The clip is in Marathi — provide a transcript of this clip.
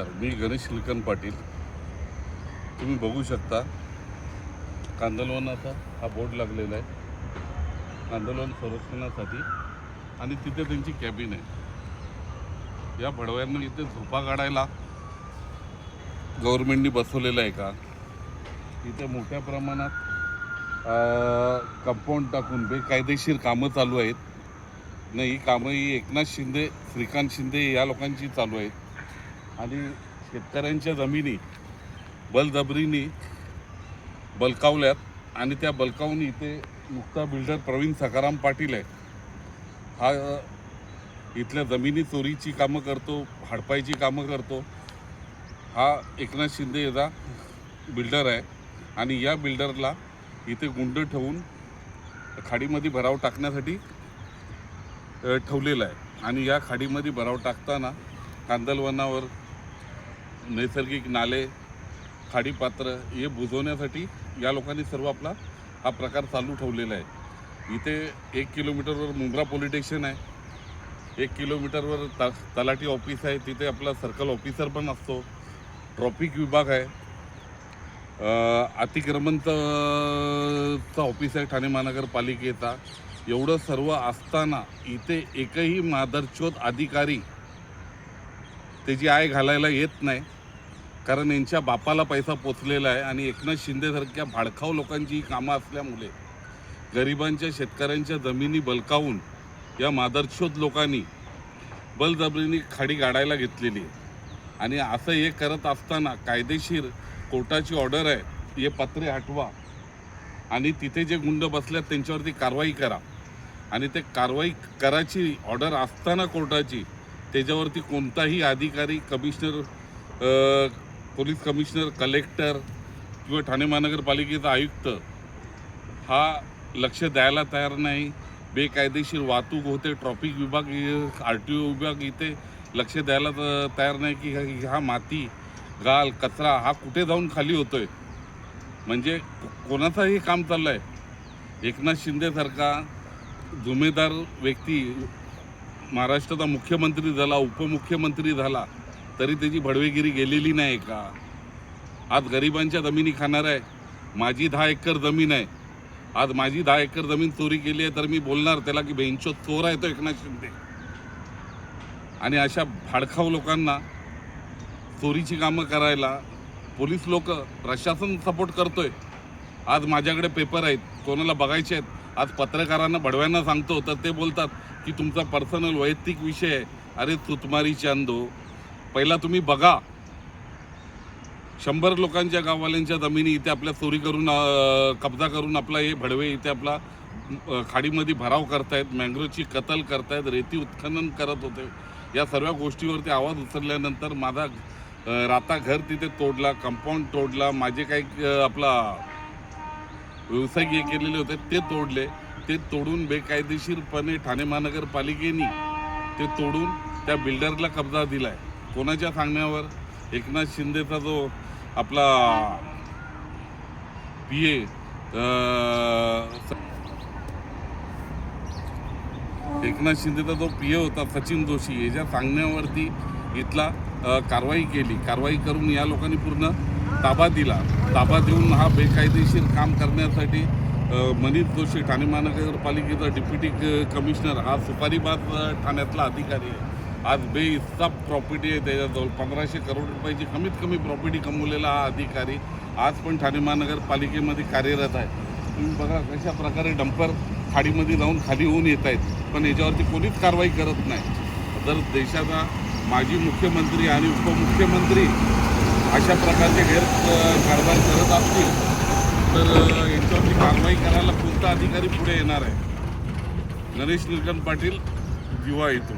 नमस्कार मी गणेश निलकंठ पाटील. तुम्ही बघू शकता कांदलवनाचा हा बोर्ड लागलेला आहे. कांदलवन संरक्षणासाठी आणि तिथे त्यांची कॅबिन आहे. या भडव्यांना इथे झोपा काढायला गव्हर्मेंटनी बसवलेलं आहे का? इथे मोठ्या प्रमाणात कंपाऊंड टाकून बेकायदेशीर कामं चालू आहेत. नाही ही कामं ही एकनाथ शिंदे श्रीकांत शिंदे या लोकांची चालू आहेत. आणि शेतकऱ्यांच्या जमिनी बलजबरीनी बलकावल्यात आणि त्या बलकावून इथे मुक्ता बिल्डर प्रवीण सकाराम पाटील आहे हा इथल्या जमिनी चोरीची कामं करतो हडपायची कामं करतो. हा एकनाथ शिंदे याचा बिल्डर आहे. आणि या बिल्डरला इथे गुंड ठेवून खाडीमध्ये भराव टाकण्यासाठी ठेवलेला आहे. आणि या खाडीमध्ये भराव टाकताना कांदलवनावर नैसर्गिक नाले खाडीपात्र हे बुजवण्यासाठी या लोकांनी सर्व आपला हा प्रकार चालू ठेवलेला आहे. इथे एक किलोमीटरवर मुंब्रा पोलिटेक्शन आहे. एक किलोमीटरवर त तलाठी ऑफिस आहे. तिथे आपला सर्कल ऑफिसर पण असतो. ट्रॉफिक विभाग आहे. अ, अतिक्रमणचं ऑफिस आहे ठाणे महानगरपालिकेचा. एवढं सर्व असताना इथे एकही मादरचोद अधिकारी त्याची आय घालायला येत नाही. कारण यांच्या बापाला पैसा पोचलेला आहे आणि एकनाथ शिंदेसारख्या भाडखाव लोकांची ही कामं असल्यामुळे गरिबांच्या शेतकऱ्यांच्या जमिनी बलकावून या मादरशोध लोकांनी बलजबरीने खाडी गाडायला घेतलेली आहे. आणि असं हे करत असताना कायदेशीर कोर्टाची ऑर्डर आहे हे पत्रे हटवा आणि तिथे जे गुंड बसल्यात त्यांच्यावरती कारवाई करा. आणि ते कारवाई करायची ऑर्डर असताना कोर्टाची त्याच्यावरती कोणताही अधिकारी कमिशनर पोलीस कमिशनर कलेक्टर किंवा ठाणे महानगरपालिकेचा आयुक्त हा लक्ष द्यायला तयार नाही. बेकायदेशीर वाहतूक होते ट्रॉफिक विभाग आर टी ओ विभाग इथे लक्ष द्यायला त- तयार नाही की हा- माती गाल कचरा हा कुठे जाऊन खाली होतो आहे म्हणजे कोणाचंही काम चाललं आहे एकनाथ शिंदेसारखा जुमेदार व्यक्ती महाराष्ट्राचा मुख्यमंत्री झाला उपमुख्यमंत्री झाला तरी त्याची भडवेगिरी गेलेली नाही का? आज गरिबांच्या जमिनी खाणार आहे. माझी दहा एकर जमीन आहे. आज माझी दहा एकर जमीन चोरी केली आहे तर मी बोलणार त्याला की बेंचो चोर आहे तो एकनाथ शिंदे. आणि अशा भाडखाव लोकांना चोरीची कामं करायला पोलीस लोक प्रशासन सपोर्ट करतोय. आज माझ्याकडे पेपर आहेत. कोणाला बघायचे आहेत? आज पत्रकारांना भडव्यांना सांगतो. तर ते बोलतात की तुमचा पर्सनल वैयक्तिक विषय आहे. अरे तुतमारी चांदो पहिला तुम्ही बघा. शंभर लोकांच्या गाववाल्यांच्या जमिनी इथे आपल्या चोरी करून कब्जा करून आपला हे भडवे इथे आपला खाडीमध्ये भराव करतायत मँग्रोवची कतल करतायत रेती उत्खनन करत होते. या सर्व गोष्टीवरती आवाज उचलल्यानंतर माझा राता घर तिथे तोडला कंपाऊंड तोडला माझे काही आपला व्यवसाय हे केलेले होते ते तोडले. ते तोडून बेकायदेशीरपणे ठाणे महानगरपालिकेने ते तोडून त्या बिल्डरला कब्जा दिलाय. कोणाच्या सांगण्यावर? एकनाथ शिंदेचा जो आपला पी ए एकनाथ शिंदेचा जो पी ए होता सचिन जोशी याच्या सांगण्यावरती इथला कारवाई केली. कारवाई करून या लोकांनी पूर्ण ताबा दिला. ताबा देऊन हा बेकायदेशीर काम करण्यासाठी मनीष जोशी ठाणे महानगरपालिकेचा डिप्युटी कमिशनर हा सुपारीबाद ठाण्यातला अधिकारी आहे. आज बेहिसाब प्रॉपर्टी आहे त्याच्याजवळ. पंधराशे करोड रुपयाची कमीत कमी प्रॉपर्टी कमवलेला हा अधिकारी आज पण ठाणे महानगरपालिकेमध्ये कार्यरत आहे. तुम्ही बघा कशा प्रकारे डंपर खाडीमध्ये जाऊन खाली होऊन येत आहेत. पण याच्यावरती कोणीच कारवाई करत नाही. जर देशाचा माजी मुख्यमंत्री आणि उपमुख्यमंत्री अशा प्रकारचे गैर कारभार करत असतील तर याच्यावरती कारवाई करायला कोणता अधिकारी पुढे येणार आहे? गणेश निलकंठ पाटील युवा येतो